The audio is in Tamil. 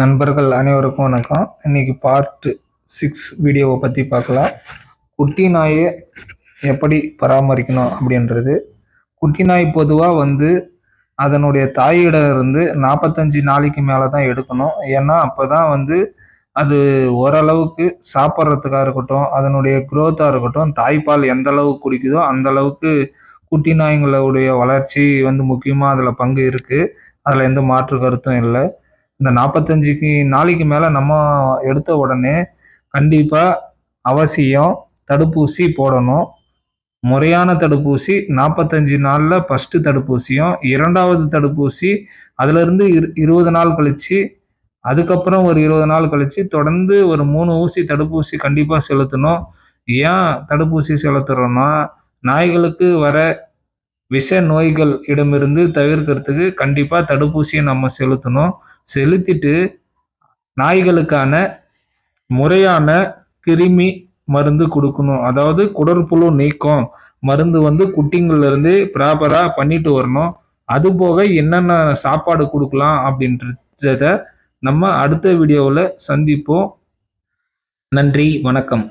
நண்பர்கள் அனைவருக்கும் வணக்கம். இன்னைக்கு பார்ட் சிக்ஸ் வீடியோவை பற்றி பார்க்கலாம். குட்டி நாயை எப்படி பராமரிக்கணும் அப்படின்றது. குட்டி நாய் பொதுவாக வந்து அதனுடைய தாயிடம் இருந்து நாற்பத்தஞ்சு நாளைக்கு மேலே தான் எடுக்கணும். ஏன்னா அப்போ தான் வந்து அது ஓரளவுக்கு சாப்பிட்றதுக்காக இருக்கட்டும் அதனுடைய குரோத்தாக இருக்கட்டும் தாய்ப்பால் எந்த அளவுக்கு குடிக்குதோ அந்த அளவுக்கு குட்டி நாய்களுடைய வளர்ச்சி வந்து முக்கியமாக அதில் பங்கு இருக்குது அதில் எந்த மாற்று கருத்தும் இல்லை. இந்த நாற்பத்தஞ்சுக்கு நாளைக்கு மேலே நம்ம எடுத்த உடனே கண்டிப்பாக அவசியம் தடுப்பூசி போடணும். முறையான தடுப்பூசி நாற்பத்தஞ்சு நாளில் ஃபஸ்ட்டு தடுப்பூசியும் இரண்டாவது தடுப்பூசி அதிலிருந்து இரு இருபது நாள் கழித்து அதுக்கப்புறம் ஒரு இருபது நாள் கழித்து தொடர்ந்து ஒரு மூணு ஊசி தடுப்பூசி கண்டிப்பாக செலுத்தணும். ஏன் தடுப்பூசி செலுத்துகிறோன்னா நாய்களுக்கு வர விஷ நோய்கள் இடமிருந்து தவிர்க்கிறதுக்கு கண்டிப்பாக தடுப்பூசியை நம்ம செலுத்தணும். செலுத்திட்டு நாய்களுக்கான முறையான கிருமி மருந்து கொடுக்கணும். அதாவது குடற்புழு நீக்கம் மருந்து வந்து குட்டிங்கள்லேருந்து ப்ராப்பராக பண்ணிட்டு வரணும். அது போக என்னென்ன சாப்பாடு கொடுக்கலாம் அப்படின்றத நம்ம அடுத்த வீடியோவில் சந்திப்போம். நன்றி வணக்கம்.